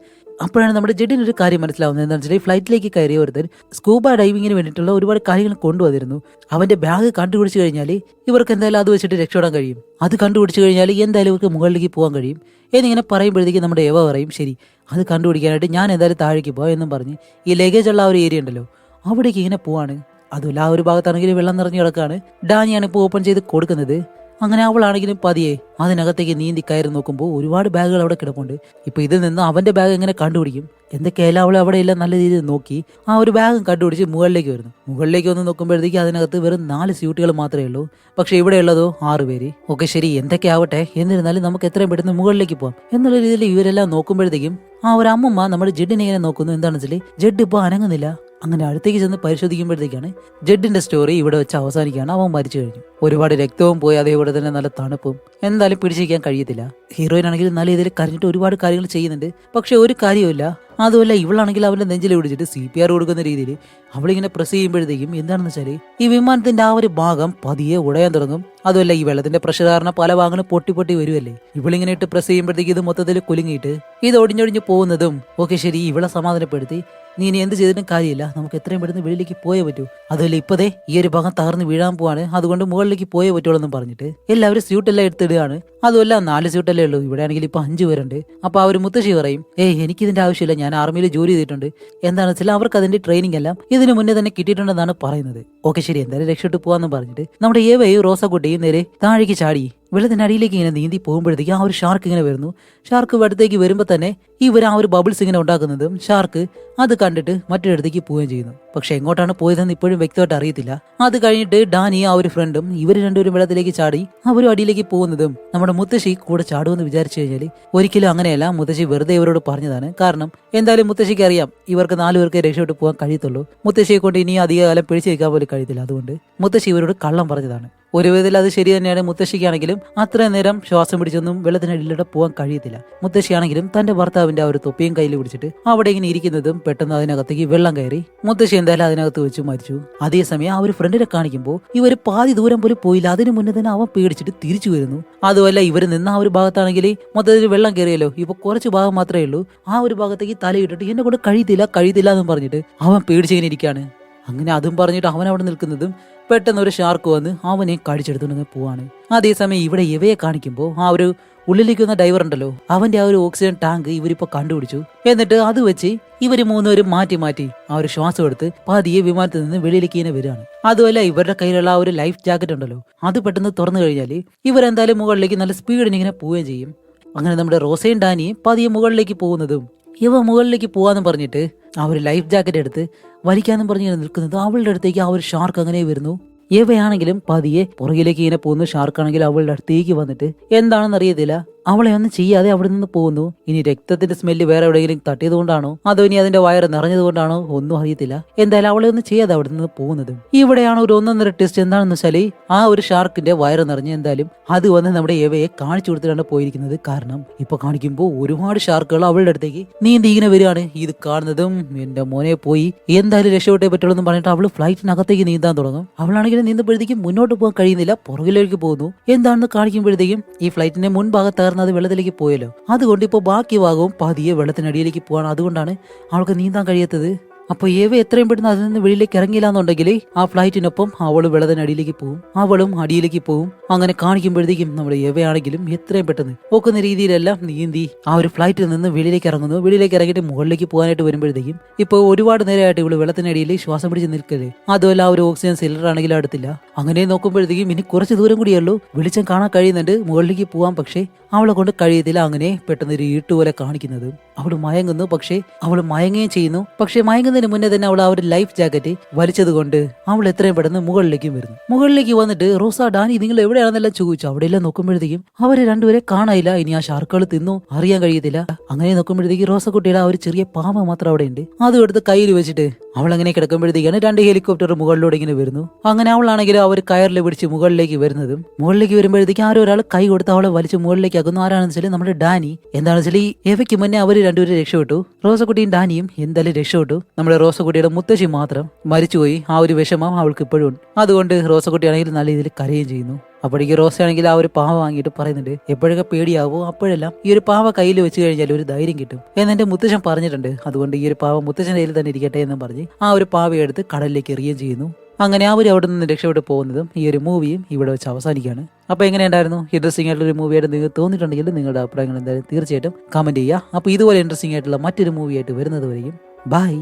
Speaker 1: അപ്പോഴാണ് നമ്മുടെ ജെഡിന് ഒരു കാര്യം മനസ്സിലാവുന്നത്. എന്താണെന്ന് വെച്ചാൽ ഫ്ലൈറ്റിലേക്ക് കയറിയ ഒരുത്തൻ സ്കൂബ ഡൈവിങ്ങിന് വേണ്ടിയിട്ടുള്ള ഒരുപാട് കാര്യങ്ങൾ കൊണ്ടുവന്നിരുന്നു. അവന്റെ ബാഗ് കണ്ടുപിടിച്ച് കഴിഞ്ഞാൽ ഇവർക്ക് എന്തായാലും അത് വെച്ചിട്ട് രക്ഷപ്പെടാൻ കഴിയും. അത് കണ്ടുപിടിച്ച് കഴിഞ്ഞാൽ എന്തായാലും ഇവർക്ക് മുകളിലേക്ക് പോകാൻ കഴിയും. എന്നിങ്ങനെ പറയുമ്പോഴത്തേക്ക് നമ്മുടെ എവ പറയും ശരി അത് കണ്ടുപിടിക്കാനായിട്ട് ഞാൻ എന്തായാലും താഴേക്ക് പോകാം എന്നും പറഞ്ഞ് ഈ ലഗേജ് ഉള്ള ആ ഒരു ഏരിയ ഉണ്ടല്ലോ അവിടേക്ക് ഇങ്ങനെ പോവാണ്. അതുമല്ല ആ ഒരു ഭാഗത്താണെങ്കിൽ വെള്ളം നിറഞ്ഞു കിടക്കാണ്. ഡാനിയാണ് ഇപ്പോൾ ഓപ്പൺ ചെയ്ത് കൊടുക്കുന്നത്. അങ്ങനെ അവളാണെങ്കിലും പതിയെ അതിനകത്തേക്ക് നീന്തി കയറി നോക്കുമ്പോൾ ഒരുപാട് ബാഗുകൾ അവിടെ കിടപ്പുണ്ട്. ഇപ്പൊ ഇതിൽ നിന്ന് അവന്റെ ബാഗ് എങ്ങനെ കണ്ടുപിടിക്കും? എന്തൊക്കെയായാലും അവളെ അവിടെ എല്ലാം നല്ല രീതിയിൽ നോക്കി ആ ഒരു ബാഗും കണ്ടുപിടിച്ച് മുകളിലേക്ക് വരുന്നു. മുകളിലേക്ക് വന്ന് നോക്കുമ്പോഴത്തേക്ക് അതിനകത്ത് വെറും നാല് സ്യൂട്ടുകൾ മാത്രമേ ഉള്ളൂ. പക്ഷെ ഇവിടെ ഉള്ളതോ? ആറ് പേര്. ഓക്കെ ശരി. എന്തൊക്കെ ആവട്ടെ? എന്നിരുന്നാലും നമുക്ക് എത്രയും പെട്ടെന്ന് മുകളിലേക്ക് പോകാം എന്നുള്ള രീതിയിൽ ഇവരെല്ലാം നോക്കുമ്പോഴത്തേക്കും ആ ഒരു അമ്മമ്മ നമ്മുടെ ജെഡിനെ ഇങ്ങനെ നോക്കുന്നു. എന്താണെന്ന് വെച്ചാൽ ജെഡ് ഇപ്പോൾ അനങ്ങുന്നില്ല. അങ്ങനെ അടുത്തേക്ക് ചെന്ന് പരിശോധിക്കുമ്പോഴത്തേക്കാണ് ജെഡിന്റെ സ്റ്റോറി ഇവിടെ വെച്ച് അവസാനിക്കുകയാണ്. അവൻ മരിച്ചു കഴിഞ്ഞു. ഒരുപാട് രക്തവും പോയി അതേപോലെ തന്നെ നല്ല തണുപ്പും. എന്തായാലും പിടിച്ചിരിക്കാൻ കഴിയത്തില്ല. ഹീറോയിൻ ആണെങ്കിൽ നല്ല രീതിയിൽ കരഞ്ഞിട്ട് ഒരുപാട് കാര്യങ്ങൾ ചെയ്യുന്നുണ്ട്. പക്ഷെ ഒരു കാര്യമില്ല അതുമല്ല ഇവളാണെങ്കിൽ അവന്റെ നെഞ്ചിൽ പിടിച്ചിട്ട് സി പി ആർ കൊടുക്കുന്ന രീതിയിൽ അവളിങ്ങനെ പ്രസ് ചെയ്യുമ്പോഴത്തേക്കും എന്താണെന്ന് വെച്ചാൽ ഈ വിമാനത്തിന്റെ ആ ഒരു ഭാഗം പതിയെ ഉടയാൻ തുടങ്ങും. അതുമല്ല ഈ വെള്ളത്തിന്റെ പ്രഷർ കാരണം പല ഭാഗങ്ങളും പൊട്ടി പൊട്ടി വരുമല്ലേ ഇവളിങ്ങനെ ഇട്ട് പ്രസ് ചെയ്യുമ്പോഴത്തേക്ക് ഇത് മൊത്തത്തിൽ കുലുങ്ങിയിട്ട് ഇത് ഒടിഞ്ഞൊടിഞ്ഞ് പോകുന്നതും ഓക്കെ ശരി ഇവളെ സമാധാനപ്പെടുത്തി. നീ ഇനി എന്ത് ചെയ്തിട്ടും കാര്യമില്ല. നമുക്ക് എത്രയും പെട്ടെന്ന് വെളിയിലേക്ക് പോയേ പറ്റൂ. അതുപോലെ ഇപ്പതേ ഈ ഒരു ഭാഗം തകർന്ന് വീഴാൻ പോവാണ്. അതുകൊണ്ട് മുകളിലേക്ക് പോയേ പറ്റുള്ളൂ എന്നും പറഞ്ഞിട്ട് എല്ലാവരും സ്യൂട്ടെല്ലാം എടുത്തിടുകയാണ്. അതുമല്ല നാല് സ്യൂട്ടല്ലേ ഉള്ളൂ. ഇവിടെ ആണെങ്കിൽ ഇപ്പൊ അഞ്ചു പേരുണ്ട്. അപ്പൊ അവർ മുത്തശ്ശി പറയും ഏയ് എനിക്കിതിന്റെ ആവശ്യമില്ല. ഞാൻ ആർമിയിൽ ജോലി ചെയ്തിട്ടുണ്ട്. എന്താണെന്ന് വെച്ചാൽ അവർക്ക് അതിന്റെ ട്രെയിനിങ് എല്ലാം ഇതിനു മുന്നേ തന്നെ കിട്ടിയിട്ടുണ്ടെന്നാണ് പറയുന്നത്. ഓക്കെ ശരി. എന്തായാലും രക്ഷപ്പെട്ട് പോവാന്ന് പറഞ്ഞിട്ട് നമ്മുടെ ഏവയും റോസക്കുട്ടിയും നേരെ താഴേക്ക് ചാടി. വെള്ളത്തിന്റെ അടിയിലേക്ക് ഇങ്ങനെ നീന്തി പോകുമ്പോഴത്തേക്ക് ആ ഒരു ഷാർക്ക് ഇങ്ങനെ വരുന്നു. ഷാർക്ക് അടുത്തേക്ക് വരുമ്പോൾ തന്നെ ഇവർ ആ ഒരു ബബിൾസ് ഇങ്ങനെ ഉണ്ടാക്കുന്നതും ഷാർക്ക് അത് കണ്ടിട്ട് മറ്റൊരിടത്തേക്ക് പോവുകയും ചെയ്യുന്നു. പക്ഷെ എങ്ങോട്ടാണ് പോയതെന്ന് ഇപ്പോഴും വ്യക്തമായിട്ട് അറിയത്തില്ല. അത് കഴിഞ്ഞിട്ട് ഡാനി ആ ഒരു ഫ്രണ്ടും ഇവർ രണ്ടുപേരും വെള്ളത്തിലേക്ക് ചാടി അവരും അടിയിലേക്ക് പോകുന്നതും നമ്മുടെ മുത്തശ്ശി കൂടെ ചാടുമെന്ന് വിചാരിച്ചു കഴിഞ്ഞാൽ ഒരിക്കലും അങ്ങനെയല്ല മുത്തശ്ശി വെറുതെ ഇവരോട് പറഞ്ഞതാണ്. കാരണം എന്തായാലും മുത്തശ്ശിക്ക് അറിയാം ഇവർക്ക് നാലു പേർക്ക് രക്ഷപ്പെട്ട് പോകാൻ കഴിയത്തുള്ളൂ. മുത്തശ്ശിയെ കൊണ്ട് ഇനി അധികകാലം പിടിച്ചു നിൽക്കാൻ പോലും കഴിയത്തില്ല. അതുകൊണ്ട് മുത്തശ്ശി ഇവരോട് കള്ളം പറഞ്ഞതാണ്. ഒരു വിധത്തിൽ അത് ശരി തന്നെയാണ് മുത്തശ്ശിക്കാണെങ്കിലും അത്രയും നേരം ശ്വാസം പിടിച്ചൊന്നും വെള്ളത്തിനടിയിലൂടെ പോകാൻ കഴിയത്തില്ല. മുത്തശ്ശിയാണെങ്കിലും തന്റെ ഭർത്താവിന്റെ ആ ഒരു തൊപ്പിയും കയ്യിൽ പിടിച്ചിട്ട് അവിടെ ഇങ്ങനെ ഇരിക്കുന്നതും പെട്ടെന്ന് അതിനകത്തേക്ക് വെള്ളം കയറി. മുത്തശ്ശി എന്തായാലും അതിനകത്ത് വെച്ച് മരിച്ചു. അതേസമയം ആ ഒരു ഫ്രണ്ടിനെ കാണിക്കുമ്പോൾ ഇവർ പാതി ദൂരം പോലും പോയില്ല. അതിനു മുന്നേ തന്നെ അവൻ പേടിച്ചിട്ട് തിരിച്ചു വരുന്നു. അതുമല്ല ഇവർ നിന്ന ആ ഒരു ഭാഗത്താണെങ്കിൽ മൊത്തത്തിൽ വെള്ളം കയറിയല്ലോ. ഇപ്പൊ കുറച്ച് ഭാഗം മാത്രമേ ഉള്ളൂ. ആ ഒരു ഭാഗത്തേക്ക് തലയിട്ടിട്ട് എന്നെ കൊണ്ട് കഴിയത്തില്ല കഴിയത്തില്ല എന്നും പറഞ്ഞിട്ട് അവൻ പേടിച്ചിങ്ങനെ ഇരിക്കുകയാണ് അങ്ങനെ അതും പറഞ്ഞിട്ട് അവൻ അവിടെ നിൽക്കുന്നതും പെട്ടെന്ന് ഒരു ഷാർക്ക് വന്ന് അവനെ കടിച്ചെടുത്തുകൊണ്ട് പോവാണ്. അതേസമയം ഇവിടെ ഇവയെ കാണിക്കുമ്പോൾ ആ ഒരു ഉള്ളിലേക്ക് വന്ന ഡൈവർ ഉണ്ടല്ലോ അവന്റെ ആ ഒരു ഓക്സിജൻ ടാങ്ക് ഇവരിപ്പോ കണ്ടുപിടിച്ചു. എന്നിട്ട് അത് വെച്ച് ഇവർ മൂന്നുപേരും മാറ്റി മാറ്റി ആ ഒരു ശ്വാസം എടുത്ത് പതിയെ വിമാനത്തിൽ നിന്ന് വെളിയിലേക്ക് ഇങ്ങനെ വരികയാണ്. അതുമല്ല ഇവരുടെ കയ്യിലുള്ള ആ ഒരു ലൈഫ് ജാക്കറ്റ് ഉണ്ടല്ലോ അത് പെട്ടെന്ന് തുറന്നു കഴിഞ്ഞാൽ ഇവരെന്തായാലും മുകളിലേക്ക് നല്ല സ്പീഡിന് ഇങ്ങനെ പോവുകയും ചെയ്യും. അങ്ങനെ നമ്മുടെ റോസയും ഡാനിയും പതിയെ മുകളിലേക്ക് പോകുന്നതും ഇവ മുകളിലേക്ക് പോവാന്ന് പറഞ്ഞിട്ട് ആ ഒരു ലൈഫ് ജാക്കറ്റ് എടുത്ത് വലിക്കാന്നും പറഞ്ഞ് ഇങ്ങനെ നിൽക്കുന്നത്. അവളുടെ അടുത്തേക്ക് ആ ഒരു ഷാർക്ക് അങ്ങനെ വരുന്നു. ഇവയാണെങ്കിലും പതിയെ പുറകിലേക്ക് ഇങ്ങനെ പോകുന്ന ഷാർക്കാണെങ്കിൽ അവളുടെ അടുത്തേക്ക് വന്നിട്ട് എന്താണെന്ന് അറിയത്തില്ല. അവളെ ഒന്നും ചെയ്യാതെ അവിടെ നിന്ന് പോകുന്നു. ഇനി രക്തത്തിന്റെ സ്മെല്ല് വേറെ എവിടെയെങ്കിലും തട്ടിയത് കൊണ്ടാണോ അതോ ഇനി അതിന്റെ വയറ് നിറഞ്ഞത് കൊണ്ടാണോ ഒന്നും അറിയത്തില്ല. എന്തായാലും അവളെ ഒന്നും ചെയ്യാതെ അവിടെ നിന്ന് പോകുന്നത്. ഇവിടെയാണ് ഒരു ഒന്നൊന്നര ടെസ്റ്റ് എന്താണെന്ന് വെച്ചാൽ ആ ഒരു ഷാർക്കിന്റെ വയറ് നിറഞ്ഞ് എന്തായാലും അത് വന്ന് നമ്മുടെ എവയെ കാണിച്ചു കൊടുത്തിട്ടാണ് പോയിരിക്കുന്നത് കാരണം ഇപ്പൊ കാണിക്കുമ്പോൾ ഒരുപാട് ഷാർക്കുകൾ അവളുടെ അടുത്തേക്ക് നീന്തി ഇങ്ങനെ വരികയാണ്. ഇത് കാണുന്നതും എന്റെ മോനെ പോയി. എന്തായാലും രക്ഷപ്പെട്ടേ പറ്റുള്ളൂ എന്ന് പറഞ്ഞിട്ട് അവൾ ഫ്ലൈറ്റിനകത്തേക്ക് നീന്താൻ തുടങ്ങും. അവളാണെങ്കിൽ നീന്തുമ്പോഴത്തേക്കും മുന്നോട്ട് പോകാൻ കഴിയുന്നില്ല പുറകിലേക്ക് പോകുന്നു. എന്താണെന്ന് കാണിക്കുമ്പോഴത്തേക്കും ഈ ഫ്ലൈറ്റിന്റെ മുൻഭാഗത്ത് തകർന്ന് അത് വെള്ളത്തിലേക്ക് പോയല്ലോ. അതുകൊണ്ട് ഇപ്പോൾ ബാക്കി ഭാഗവും പതിയെ വെള്ളത്തിനടിയിലേക്ക് പോവാണ്. അതുകൊണ്ടാണ് അവൾക്ക് നീന്താൻ കഴിയാത്തത്. അപ്പൊ ഏവ എത്രയും പെട്ടെന്ന് അതിൽ നിന്ന് വെളിയിലേക്ക് ഇറങ്ങിയില്ല എന്നുണ്ടെങ്കിൽ ആ ഫ്ലൈറ്റിനൊപ്പം അവൾ വെള്ളത്തിനടിയിലേക്ക് പോകും അവളും അടിയിലേക്ക് പോകും അങ്ങനെ കാണിക്കുമ്പോഴത്തേക്കും നമ്മുടെ ഏവയാണെങ്കിലും എത്രയും പെട്ടെന്ന് പോക്കുന്ന രീതിയിലെല്ലാം നീന്തി ആ ഒരു ഫ്ലൈറ്റിൽ നിന്ന് വെളിയിലേക്ക് ഇറങ്ങുന്നു. വെളിയിലേക്ക് ഇറങ്ങിയിട്ട് മുകളിലേക്ക് പോകാനായിട്ട് വരുമ്പോഴത്തേക്കും ഇപ്പോൾ ഒരുപാട് നേരമായിട്ട് ഇവൾ വെള്ളത്തിനടിയിൽ ശ്വാസം പിടിച്ച് നിൽക്കല്ലേ അതുമല്ല ഒരു ഓക്സിജൻ സിലിണ്ടർ ആണെങ്കിലും അടുത്തില്ല. അങ്ങനെ നോക്കുമ്പോഴത്തേക്കും ഇനി കുറച്ച് ദൂരം കൂടിയുള്ളൂ വെളിച്ചം കാണാൻ കഴിയുന്നുണ്ട്. മുകളിലേക്ക് പോവാൻ പക്ഷേ അവളെ കൊണ്ട് കഴിയത്തില്ല. അങ്ങനെ പെട്ടെന്ന് ഒരു ഈട്ട് പോലെ കാണിക്കുന്നത്. അവൾ മയങ്ങുന്നു. പക്ഷേ അവൾ മയങ്ങുകയും ചെയ്യുന്നു. പക്ഷേ മയങ്ങുന്നതിന് മുന്നേ തന്നെ അവൾ ആ ഒരു ലൈഫ് ജാക്കറ്റ് വലിച്ചതുകൊണ്ട് അവൾ എത്രയും പെട്ടെന്ന് മുകളിലേക്കും വരുന്നു. മുകളിലേക്ക് വന്നിട്ട് റോസ ഡാനി നിങ്ങൾ എവിടെയാണെന്നെല്ലാം ചോദിച്ചു. അവിടെയെല്ലാം നോക്കുമ്പോഴത്തേക്കും അവർ രണ്ടുപേരെ കാണാനില്ല. ഇനി ആ ഷാർക്കുകൾ തിന്നു? അറിയാൻ കഴിയത്തില്ല. അങ്ങനെ നോക്കുമ്പോഴത്തേക്ക് റോസക്കുട്ടിയുടെ ആ ഒരു ചെറിയ പാമ്പ മാത്രം അവിടെ ഉണ്ട് അതും എടുത്ത് കയ്യിൽ വെച്ചിട്ട് അവൾ അങ്ങനെ കിടക്കുമ്പോഴത്തേക്കാണ് രണ്ട് ഹെലികോപ്റ്റർ മുകളിലൂടെ ഇങ്ങനെ വരുന്നു. അങ്ങനെ അവളാണെങ്കിൽ അവർ കയറിൽ പിടിച്ച് മുകളിലേക്ക് വരുന്നതും മുകളിലേക്ക് വരുമ്പോഴത്തേക്ക് ആരോ ഒരാൾ കൈ കൊടുത്ത് അവളെ വലിച്ച് മുകളിലേക്ക് ആക്കുന്നു ആരാണെന്ന് വെച്ചാൽ നമ്മുടെ ഡാനി. എന്താണെന്ന് വെച്ചാൽ ഈ എവയ്ക്ക് മുന്നേ അവർ രണ്ടുപേരും രക്ഷപ്പെട്ടു? റോസക്കുട്ടിയും ഡാനിയും എന്തായാലും രക്ഷപ്പെട്ടു. നമ്മുടെ റോസക്കുട്ടിയുടെ മുത്തശ്ശി മാത്രം മരിച്ചുപോയി. ആ ഒരു വിഷമം അവൾക്ക് ഇപ്പോഴും ഉണ്ട്. അതുകൊണ്ട് റോസക്കുട്ടിയാണെങ്കിൽ നല്ല രീതിയിൽ കരയുകയും ചെയ്യുന്നു. അപ്പോഴേക്ക് റോസയാണെങ്കിൽ ആ ഒരു പാവ വാങ്ങിയിട്ട് പറയുന്നുണ്ട് എപ്പോഴൊക്കെ പേടിയാവോ? അപ്പോഴെല്ലാം ഈ ഒരു പാവ കയ്യിൽ വെച്ച് കഴിഞ്ഞാൽ ഒരു ധൈര്യം കിട്ടും. എന്ന് മുത്തശ്ശൻ പറഞ്ഞിട്ടുണ്ട്. അതുകൊണ്ട് ഈ ഒരു പാവ മുത്തശ്ശന്റെ കയ്യിൽ തന്നെ ഇരിക്കട്ടെ എന്ന് പറഞ്ഞ് ആ ഒരു പാവയെടുത്ത് കടലിലേക്ക് എറിയുകയും ചെയ്യുന്നു. അങ്ങനെ അവർ അവിടെ നിന്ന് രക്ഷപ്പെട്ട് പോകുന്നതും ഈ ഒരു മൂവിയും ഇവിടെ വെച്ച് അവസാനിക്കുകയാണ്. അപ്പോൾ എങ്ങനെയുണ്ടായിരുന്നു ഇൻട്രസ്റ്റിംഗ് ആയിട്ടുള്ള ഒരു മൂവിയായിട്ട് നിങ്ങൾക്ക് തോന്നിയിട്ടുണ്ടെങ്കിൽ നിങ്ങളുടെ അഭിപ്രായങ്ങൾ എന്തായാലും തീർച്ചയായിട്ടും കമന്റ് ചെയ്യുക. അപ്പോൾ ഇതുപോലെ ഇൻട്രസ്റ്റിംഗ് ആയിട്ടുള്ള മറ്റൊരു മൂവിയായിട്ട് വരുന്നത് വരെയും ബൈ.